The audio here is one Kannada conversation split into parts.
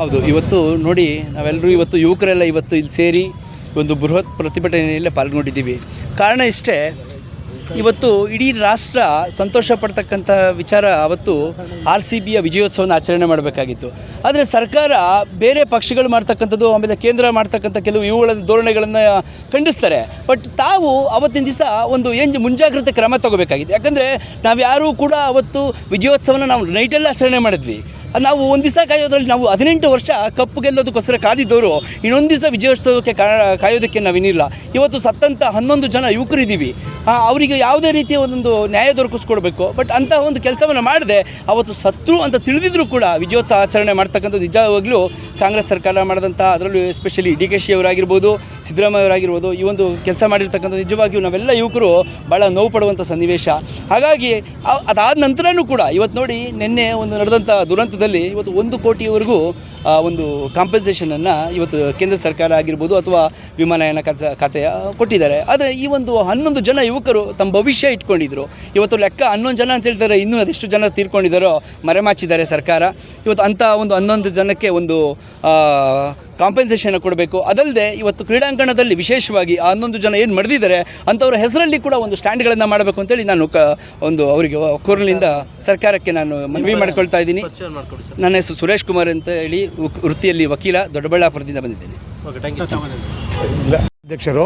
ಹೌದು, ಇವತ್ತು ನೋಡಿ ನಾವೆಲ್ಲರೂ ಇವತ್ತು ಯುವಕರೆಲ್ಲ ಇವತ್ತು ಇಲ್ಲಿ ಸೇರಿ ಒಂದು ಬೃಹತ್ ಪ್ರತಿಭಟನೆಯಲ್ಲೇ ಪಾಲ್ಗೊಂಡಿದ್ದೀವಿ. ಕಾರಣ ಇಷ್ಟೇ ಇವತ್ತು ಇಡೀ ರಾಷ್ಟ್ರ ಸಂತೋಷ ಪಡ್ತಕ್ಕಂಥ ವಿಚಾರ ಅವತ್ತು ಆರ್ ಸಿ ಬಿಯ ವಿಜಯೋತ್ಸವನ ಆಚರಣೆ ಮಾಡಬೇಕಾಗಿತ್ತು. ಆದರೆ ಸರ್ಕಾರ ಬೇರೆ ಪಕ್ಷಗಳು ಮಾಡ್ತಕ್ಕಂಥದ್ದು, ಆಮೇಲೆ ಕೇಂದ್ರ ಮಾಡ್ತಕ್ಕಂಥ ಕೆಲವು ಇವುಗಳ ಧೋರಣೆಗಳನ್ನು ಖಂಡಿಸ್ತಾರೆ. ಬಟ್ ತಾವು ಅವತ್ತಿನ ದಿವಸ ಒಂದು ಏನು ಮುಂಜಾಗ್ರತೆ ಕ್ರಮ ತಗೋಬೇಕಾಗಿತ್ತು. ಯಾಕಂದರೆ ನಾವು ಯಾರೂ ಕೂಡ ಅವತ್ತು ವಿಜಯೋತ್ಸವನ ನಾವು ನೈಟಲ್ಲಿ ಆಚರಣೆ ಮಾಡಿದ್ವಿ. ನಾವು ಒಂದು ದಿವಸ ಕಾಯೋದ್ರಲ್ಲಿ ನಾವು ಹದಿನೆಂಟು ವರ್ಷ ಕಪ್ಪು ಗೆಲ್ಲೋದಕ್ಕೋಸ್ಕರ ಕಾದಿದ್ದವರು, ಇನ್ನೊಂದು ದಿವಸ ವಿಜಯೋತ್ಸವಕ್ಕೆ ಕಾಯೋದಕ್ಕೆ ನಾವೇನಿಲ್ಲ ಇವತ್ತು ಸತ್ತಂಥ ಹನ್ನೊಂದು ಜನ ಯುವಕರಿದ್ದೀವಿ. ಅವರಿಗೆ ಯಾವುದೇ ರೀತಿಯ ಒಂದೊಂದು ನ್ಯಾಯ ದೊರಕಿಸ್ಕೊಡ್ಬೇಕು. ಬಟ್ ಅಂತಹ ಒಂದು ಕೆಲಸವನ್ನು ಮಾಡದೆ, ಅವತ್ತು ಸತ್ರು ಅಂತ ತಿಳಿದಿದ್ರು ಕೂಡ ವಿಜಯೋತ್ಸವ ಆಚರಣೆ ಮಾಡ್ತಕ್ಕಂಥ ನಿಜವಾಗ್ಲೂ ಕಾಂಗ್ರೆಸ್ ಸರ್ಕಾರ ಮಾಡಿದಂಥ ಅದರಲ್ಲೂ ಎಸ್ಪೆಷಲಿ ಡಿ ಕೆ ಶಿ ಅವರಾಗಿರ್ಬೋದು, ಸಿದ್ದರಾಮಯ್ಯ ಅವರಾಗಿರ್ಬೋದು, ಈ ಒಂದು ಕೆಲಸ ಮಾಡಿರ್ತಕ್ಕಂಥ ನಿಜವಾಗಿಯೂ ನಾವೆಲ್ಲ ಯುವಕರು ಭಾಳ ನೋವು ಪಡುವಂಥ ಸನ್ನಿವೇಶ. ಹಾಗಾಗಿ ಅದಾದ ನಂತರನೂ ಕೂಡ ಇವತ್ತು ನೋಡಿ ನಿನ್ನೆ ಒಂದು ನಡೆದಂಥ ದುರಂತದಲ್ಲಿ ಇವತ್ತು ಒಂದು ಕೋಟಿಯವರೆಗೂ ಒಂದು ಕಾಂಪನ್ಸೇಷನನ್ನು ಇವತ್ತು ಕೇಂದ್ರ ಸರ್ಕಾರ ಆಗಿರ್ಬೋದು ಅಥವಾ ವಿಮಾನಯಾನ ಖಾತೆ ಕೊಟ್ಟಿದ್ದಾರೆ. ಆದರೆ ಈ ಒಂದು ಹನ್ನೊಂದು ಜನ ಯುವಕರು ತಮ್ಮ ಭವಿಷ್ಯ ಇಟ್ಕೊಂಡಿದ್ರು. ಇವತ್ತು ಲೆಕ್ಕ ಹನ್ನೊಂದು ಜನ ಅಂತ ಹೇಳ್ತಾರೆ ಇನ್ನೂ ಅದೆಷ್ಟು ಜನ ತೀರ್ಕೊಂಡಿದ್ದಾರೋ ಮರೆಮಾಚಿದ್ದಾರೆ ಸರ್ಕಾರ. ಇವತ್ತು ಅಂಥ ಒಂದು ಹನ್ನೊಂದು ಜನಕ್ಕೆ ಒಂದು ಕಾಂಪೆನ್ಸೇಷನ್ ಕೊಡಬೇಕು. ಅದಲ್ಲದೆ ಇವತ್ತು ಕ್ರೀಡಾಂಗಣದಲ್ಲಿ ವಿಶೇಷವಾಗಿ ಆ ಹನ್ನೊಂದು ಜನ ಏನು ಮರೆದಿದ್ದಾರೆ ಅಂಥವ್ರ ಹೆಸರಲ್ಲಿ ಕೂಡ ಒಂದು ಸ್ಟ್ಯಾಂಡ್ಗಳನ್ನು ಮಾಡಬೇಕು ಅಂತೇಳಿ ನಾನು ಕ ಒಂದು ಅವರಿಗೆ ಕೂರ್ಲಿಂದ ಸರ್ಕಾರಕ್ಕೆ ನಾನು ಮನವಿ ಮಾಡ್ಕೊಳ್ತಾ ಇದ್ದೀನಿ. ನನ್ನ ಹೆಸರು ಸುರೇಶ್ ಕುಮಾರ್ ಅಂತ ಹೇಳಿ ವೃತ್ತಿಯಲ್ಲಿ ವಕೀಲ ದೊಡ್ಡಬಳ್ಳಾಪುರದಿಂದ ಬಂದಿದ್ದೇನೆ. ಓಕೆ ಥ್ಯಾಂಕ್ ಯು ಇಲ್ಲ. ಅಧ್ಯಕ್ಷರು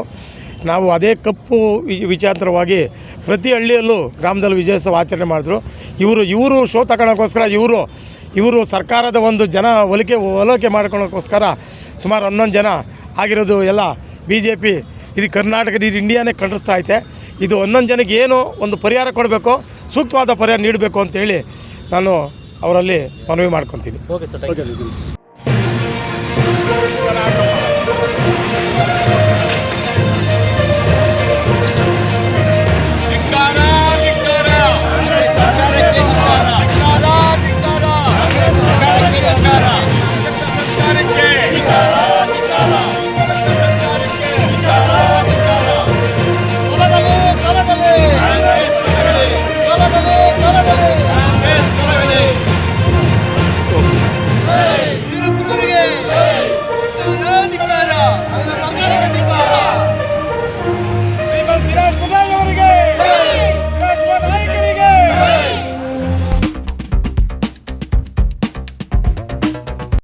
ನಾವು ಅದೇ ಕಪ್ಪು ವಿ- ವಿಚಾರವಾಗಿ ಪ್ರತಿ ಹಳ್ಳಿಯಲ್ಲೂ ಗ್ರಾಮದಲ್ಲಿ ವಿಜಯೋತ್ಸವ ಆಚರಣೆ ಮಾಡಿದ್ರು. ಇವರು ಇವರು ಶೋ ತಗೊಳಕ್ಕೋಸ್ಕರ ಇವರು ಇವರು ಸರ್ಕಾರದ ಒಂದು ಜನ ಒಲಿಕೆ ಒಲಕೆ ಮಾಡ್ಕೊಳ್ಳೋಕ್ಕೋಸ್ಕರ ಸುಮಾರು ಹನ್ನೊಂದು ಜನ ಆಗಿರೋದು ಎಲ್ಲ ಬಿ ಜೆ ಪಿ ಇದು ಕರ್ನಾಟಕದ ಇದು ಇಂಡಿಯಾನೇ ಖಂಡಿಸ್ತಾ ಐತೆ. ಇದು ಹನ್ನೊಂದು ಜನಕ್ಕೆ ಏನು ಒಂದು ಪರಿಹಾರ ಕೊಡಬೇಕು ಸೂಕ್ತವಾದ ಪರಿಹಾರ ನೀಡಬೇಕು ಅಂತೇಳಿ ನಾನು ಅವರಲ್ಲಿ ಮನವಿ ಮಾಡ್ಕೊತೀನಿ. Okay sir